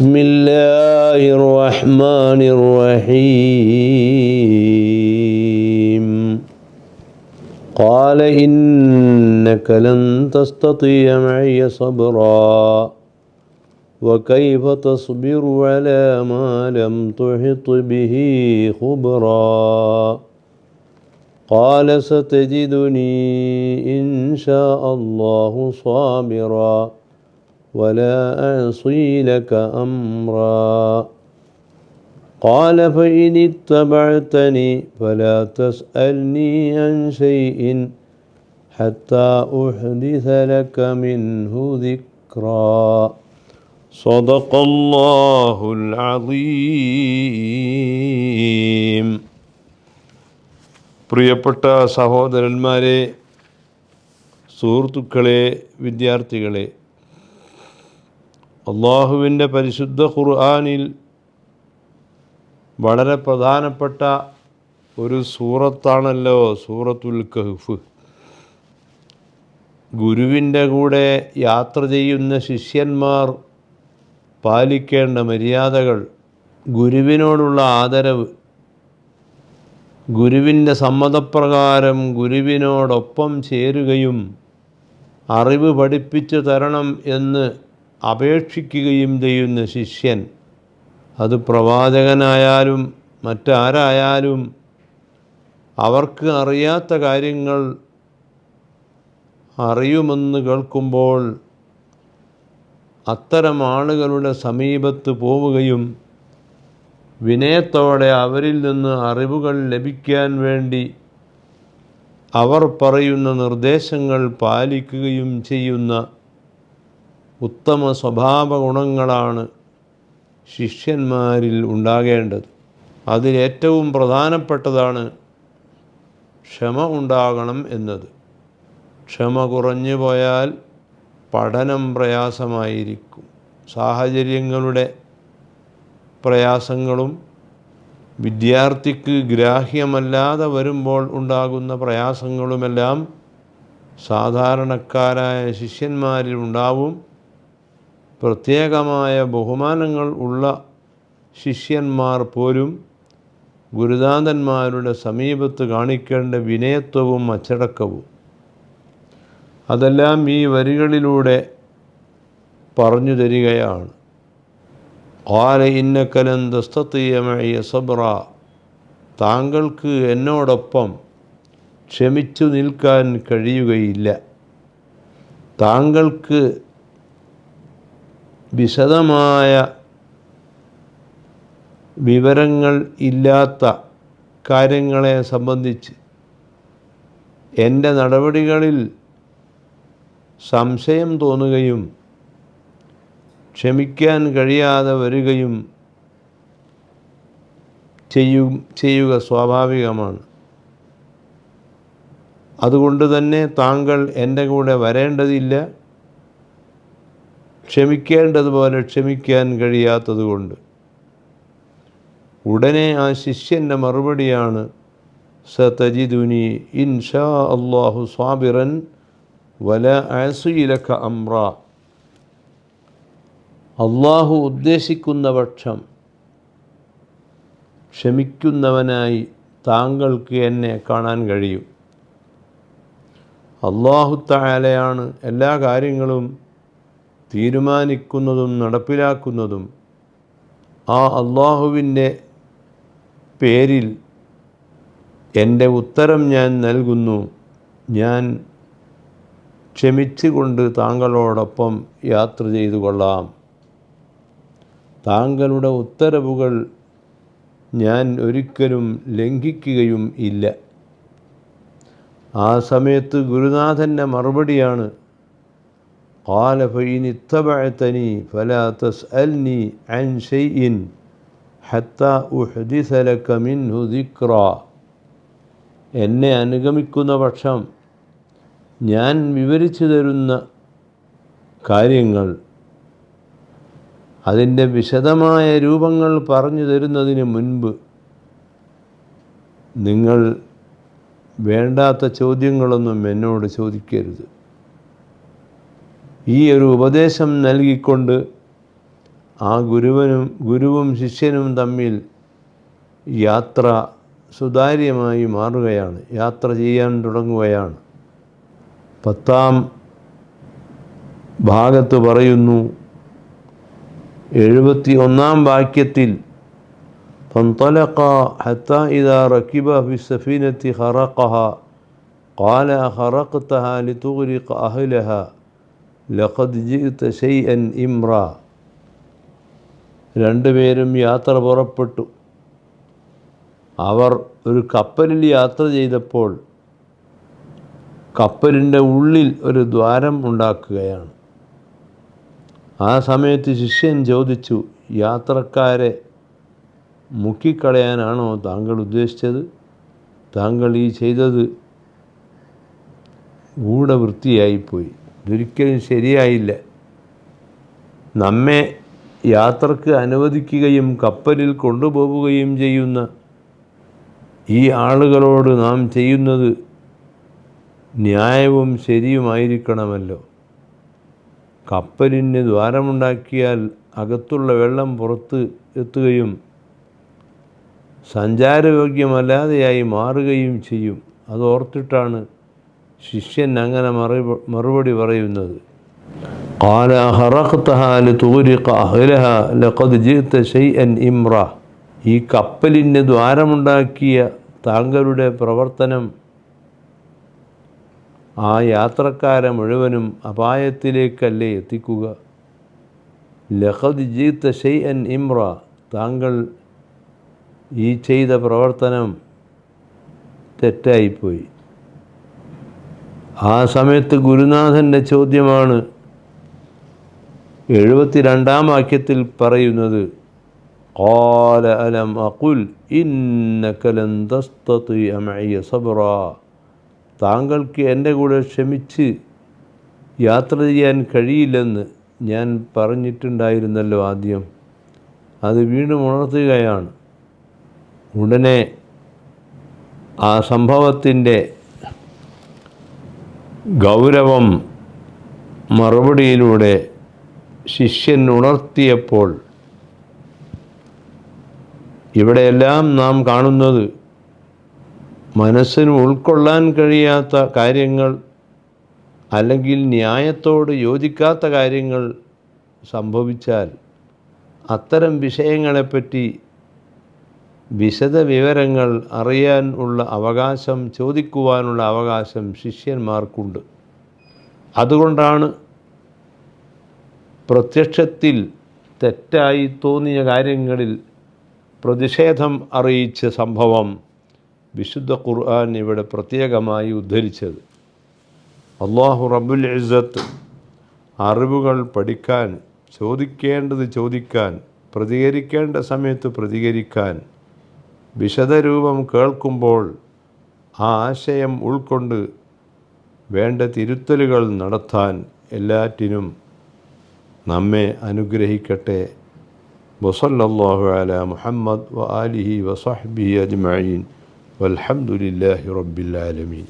بسم الله الرحمن الرحيم. قال إنك لن تستطيع معي صبرا. وكيف تصبر على ما لم تحط به خبرا؟ قال ستجدني إن شاء الله صابرا. ولا أعصي لك أمرا قال فإن اتبعتني فلا تسألني عن شيء حتى أحدث لك منه ذكرا صدق الله العظيم പ്രിയപ്പെട്ട സഹോദരന്മാരെ സുഹൃത്തുക്കളെ വിദ്യാർത്ഥികളെ അള്ളാഹുവിന്റെ പരിശുദ്ധ ഖുർആാനിൽ വളരെ പ്രധാനപ്പെട്ട ഒരു സൂറത്താണല്ലോ സൂറത്തുൽ കഹ്ഫ്. ഗുരുവിന്റെ കൂടെ യാത്ര ചെയ്യുന്ന ശിഷ്യന്മാർ പാലിക്കേണ്ട മര്യാദകൾ ഗുരുവിനോടുള്ള ആദരവ് ഗുരുവിന്റെ സമ്മതപ്രകാരം ഗുരുവിനോടൊപ്പം ചേരുകയും അറിവ് പഠിപ്പിച്ചു തരണം എന്ന് അപേക്ഷിക്കുകയും ചെയ്യുന്ന ശിഷ്യൻ. അത് പ്രവാചകനായാലും മറ്റാരായാലും അവർക്ക് അറിയാത്ത കാര്യങ്ങൾ അറിയുമെന്ന് കേൾക്കുമ്പോൾ അത്തരം ആളുകളുടെ സമീപത്ത് പോവുകയും വിനയത്തോടെ അവരിൽ നിന്ന് അറിവുകൾ ലഭിക്കാൻ വേണ്ടി അവർ പറയുന്ന നിർദ്ദേശങ്ങൾ പാലിക്കുകയും ചെയ്യുന്ന ഉത്തമ സ്വഭാവ ഗുണങ്ങളാണ് ശിഷ്യന്മാരിൽ ഉണ്ടാകേണ്ടത്. അതിലേറ്റവും പ്രധാനപ്പെട്ടതാണ് ക്ഷമ ഉണ്ടാകണം എന്നത്. ക്ഷമ കുറഞ്ഞു പോയാൽ പഠനം പ്രയാസമായിരിക്കും. സാഹചര്യങ്ങളുടെ പ്രയാസങ്ങളും വിദ്യാർത്ഥിക്ക് ഗ്രാഹ്യമല്ലാതെ വരുമ്പോൾ ഉണ്ടാകുന്ന പ്രയാസങ്ങളുമെല്ലാം സാധാരണക്കാരായ ശിഷ്യന്മാരിൽ ഉണ്ടാവും. പ്രത്യേകമായ ബഹുമാനങ്ങൾ ഉള്ള ശിഷ്യന്മാർ പോലും ഗുരുദാന്തന്മാരുടെ സമീപത്ത് കാണിക്കേണ്ട വിനയത്വവും അച്ചടക്കവും. അതെല്ലാം ഈ വരികളിലൂടെ പറഞ്ഞു തരികയാണ്. ആല ഇന്നക്കലൻ സബ്ര താങ്കൾക്ക് എന്നോടൊപ്പം ക്ഷമിച്ചു നിൽക്കാൻ കഴിയുകയില്ല. താങ്കൾക്ക് വിശദമായ വിവരങ്ങൾ ഇല്ലാത്ത കാര്യങ്ങളെ സംബന്ധിച്ച് എന്റെ നടപടികളിൽ സംശയം തോന്നുകയും ക്ഷമിക്കാൻ കഴിയാതെ വരികയും ചെയ്യും ചെയ്യുക സ്വാഭാവികമാണ്. അതുകൊണ്ട് തന്നെ താങ്കൾ എന്റെ കൂടെ വരേണ്ടതില്ല. ക്ഷമിക്കേണ്ടതുപോലെ ക്ഷമിക്കാൻ കഴിയാത്തതുകൊണ്ട്. ഉടനെ ആ ശിഷ്യന്റെ മറുപടിയാണ് സതജിദുനി ഇൻഷാ അള്ളാഹു സ്വാബിറൻ വല ആസുയിലക്ക അമ്ര അള്ളാഹു ഉദ്ദേശിക്കുന്ന പക്ഷം ക്ഷമിക്കുന്നവനായി താങ്കൾക്ക് എന്നെ കാണാൻ കഴിയും. അള്ളാഹു തായാലയാണ് എല്ലാ കാര്യങ്ങളും തീരുമാനിക്കുന്നതും നടപ്പിലാക്കുന്നതും ആ അള്ളാഹുവിന്റെ പേരിൽ എന്റെ ഉത്തരം ഞാൻ നൽകുന്നു. ഞാൻ ക്ഷമിച്ചുകൊണ്ട് താങ്കളോടൊപ്പം യാത്ര ചെയ്തു കൊള്ളാം. താങ്കളുടെ ഉത്തരവുകൾ ഞാൻ ഒരിക്കലും ലംഘിക്കുകയും ഇല്ല. ആ സമയത്ത് ഗുരുനാഥന്റെ മറുപടിയാണ് قال فإن اتبعتني فلا تسألني عن شيء حتى أحدث لك منه ذكرا എന്നെ അനുഗമിക്കുന്ന പക്ഷം ഞാൻ വിവരിച്ചു തരുന്ന കാര്യങ്ങൾ അതിൻ്റെ വിശദമായ രൂപങ്ങൾ പറഞ്ഞു തരുന്നതിന് മുൻപ് നിങ്ങൾ വേണ്ടാത്ത ചോദ്യങ്ങളൊന്നും എന്നോട് ചോദിക്കരുത് ഈ ഒരു ഉപദേശം നൽകിക്കൊണ്ട് ആ ഗുരുവനും ഗുരുവും ശിഷ്യനും തമ്മിൽ യാത്ര സുതാര്യമായി മാറുകയാണ് യാത്ര ചെയ്യാൻ തുടങ്ങുകയാണ് പത്താം ഭാഗത്ത് പറയുന്നു എഴുപത്തി ഒന്നാം വാക്യത്തിൽ فانطلقا حتى إذا ركبا في السفينة خرقها قال أخرقتها لتغرق أهلها ലഖദ് ജിത്ത് ഷെയ്അൻ ഇമ്ര. രണ്ടുപേരും യാത്ര പുറപ്പെട്ടു. അവർ ഒരു കപ്പലിൽ യാത്ര ചെയ്തപ്പോൾ കപ്പലിന്റെ ഉള്ളിൽ ഒരു ദ്വാരം ഉണ്ടാക്കുകയാണ്. ആ സമയത്ത് ശിഷ്യൻ ചോദിച്ചു യാത്രക്കാരെ മുക്കിക്കളയാനാണോ താങ്കൾ ഉദ്ദേശിച്ചത്? താങ്കൾ ഈ ചെയ്തത് ഗൂഢവൃത്തിയായിപ്പോയി. ഇതൊരിക്കലും ശരിയായില്ല. നമ്മെ യാത്രയ്ക്ക് അനുവദിക്കുകയും കപ്പലിൽ കൊണ്ടുപോവുകയും ചെയ്യുന്ന ഈ ആളുകളോട് നാം ചെയ്യുന്നത് ന്യായവും ശരിയുമായിരിക്കണമല്ലോ. കപ്പലിന് ദ്വാരമുണ്ടാക്കിയാൽ അകത്തുള്ള വെള്ളം പുറത്ത് എത്തുകയും സഞ്ചാരയോഗ്യമല്ലാതെയായി മാറുകയും ചെയ്യും. അതോർത്തിട്ടാണ് ശിഷ്യൻ അങ്ങനെ മറു മറുപടി പറയുന്നത് قال أخرقتها لتغرق أهلها لقد جئت شيئا إمرا ഈ കപ്പലിന് ദ്വാരമുണ്ടാക്കിയ താങ്കളുടെ പ്രവർത്തനം ആ യാത്രക്കാരെ മുഴുവനും അപായത്തിലേക്കല്ലേ എത്തിക്കുക ലഖദ് ജീത്ത ഷെയ് അൻ ഇമ്ര താങ്കൾ ഈ ചെയ്ത പ്രവർത്തനം തെറ്റായിപ്പോയി ആ സമയത്ത് ഗുരുനാഥൻ്റെ ചോദ്യമാണ് എഴുപത്തിരണ്ടാം വാക്യത്തിൽ പറയുന്നത് قال ألم أقل إنك لن تستطيع معي صبرا താങ്കൾക്ക് എൻ്റെ കൂടെ ക്ഷമിച്ച് യാത്ര ചെയ്യാൻ കഴിയില്ലെന്ന് ഞാൻ പറഞ്ഞിട്ടുണ്ടായിരുന്നല്ലോ ആദ്യം അത് വീണ്ടും ഉണർത്തുകയാണ് ഉടനെ ആ സംഭവത്തിൻ്റെ ഗൗരവം മറുപടിയിലൂടെ ശിഷ്യൻ ഉണർത്തിയപ്പോൾ ഇവിടെയെല്ലാം നാം കാണുന്നത് മനസ്സിന് ഉൾക്കൊള്ളാൻ കഴിയാത്ത കാര്യങ്ങൾ അല്ലെങ്കിൽ ന്യായത്തോട് യോജിക്കാത്ത കാര്യങ്ങൾ സംഭവിച്ചാൽ അത്തരം വിഷയങ്ങളെപ്പറ്റി വിശദ വിവരങ്ങൾ അറിയാൻ ഉള്ള അവകാശം ചോദിക്കുവാനുള്ള അവകാശം ശിഷ്യന്മാർക്കുണ്ട്. അതുകൊണ്ടാണ് പ്രത്യക്ഷത്തിൽ തെറ്റായി തോന്നിയ കാര്യങ്ങളിൽ പ്രതിഷേധം അറിയിച്ച സംഭവം വിശുദ്ധ ഖുർആൻ ഇവിടെ പ്രത്യേകമായി ഉദ്ധരിച്ചത്. അള്ളാഹു റബുൽ ഇസത്ത് അറിവുകൾ പഠിക്കാൻ ചോദിക്കേണ്ടത് ചോദിക്കാൻ പ്രതികരിക്കേണ്ട സമയത്ത് പ്രതികരിക്കാൻ വിശദരൂപം കേൾക്കുമ്പോൾ ആ ആശയം ഉൾക്കൊണ്ട് വേണ്ട തിരുത്തലുകൾ നടത്താൻ എല്ലാറ്റിനും നമ്മെ അനുഗ്രഹിക്കട്ടെ. വസല്ലാഹു അല മുഹമ്മദ് വ ആലിഹി അജ്മീൻ അജ്മഈൻ. വൽഹംദുലില്ലാഹി റബ്ബിൽ ആലമീൻ.